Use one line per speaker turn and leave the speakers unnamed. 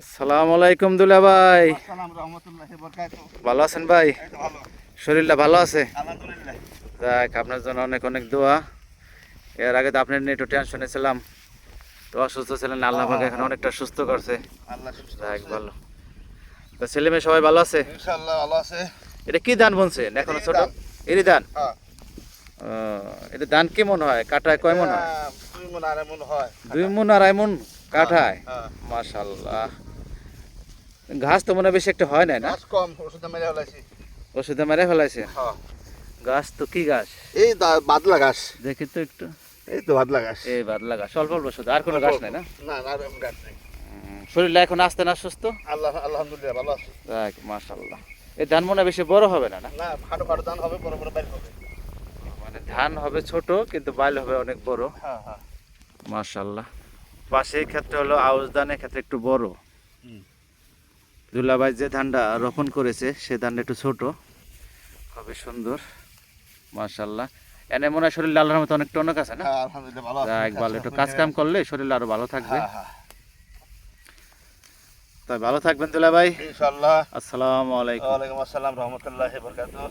আসসালামু আলাইকুম দুলা ভাই। ভালো আছেন ভাই? শরীরটা ভালো আছে? যাক আপনার জন্য অনেক অনেক দোয়া। এর আগে তো আপনার নিয়ে একটু টেনশনে ছিলাম। তো অসুস্থ ছিলেন আল্লাহ এখন অনেকটা সুস্থ করছে। যাক ভালো। তো ছেলে মেয়ে সবাই ভালো আছে?
ভালো আছে।
এটা কি ধান বলছেন?
এখনও
ছোট। এরই ধান
হ্যাঁ।
এটা ধান কি মন হয়? কাটায় কয় মন হয়?
দুই মন আড়াই মন হয়।
দুই মন আড়াই মন? কাঠায়?
হ্যাঁ
মাশাল্লাহ ঘাস তো মনে হয় বেশি একটা হয় না? না
কম ওষুধ মেরে ফেলাইছি।
ওষুধে মেরে ফেলাইছে?
হ্যাঁ।
গাছ তো কি গাছ
এই বাদলা গাছ
দেখি তো একটু।
এই তো বাদলা গাছ
এই বাদলা গাছ অল্প অল্প শুধু আর কোনো গাছ নাই না?
না আর গাছ নেই।
শরীরটা এখন আসতে না সুস্থ?
আল্লাহ আলহামদুলিল্লাহ ভালো আছে।
যাক মাশাল্লাহ এই ধান মনে হয় বেশি বড় হবে না না?
না ফাটো ফাটো ধান হবে বড় বড় বাইর হবে।
মানে ধান হবে ছোট কিন্তু বাইল হবে অনেক বড়।
হ্যাঁ হ্যাঁ।
মাশাল্লাহ পাশের ক্ষেত্রে হলো আউশ ধানের ক্ষেত্রে একটু বড়।
হুম।
দুলাভাই যে ধানটা রোপণ করেছে সে ধানটা একটু ছোট। খুবই সুন্দর। মাশাল্লাহ এনে মনে হয় শরীর লাল মতো অনেক টনক আছে না?
হ্যাঁ আলহামদুলিল্লাহ ভালো আছে।
যাক ভালো। একটু কাজ কাম করলে শরীর আরও ভালো থাকবে।
হ্যাঁ হ্যাঁ।
তাই ভালো থাকবেন দুলা ভাই
ইনশাআল্লাহ।
আসসালামু আলাইকুম।
ওয়ালাইকুম আসসালাম রহমতুল্লাহি বরকাতুহু।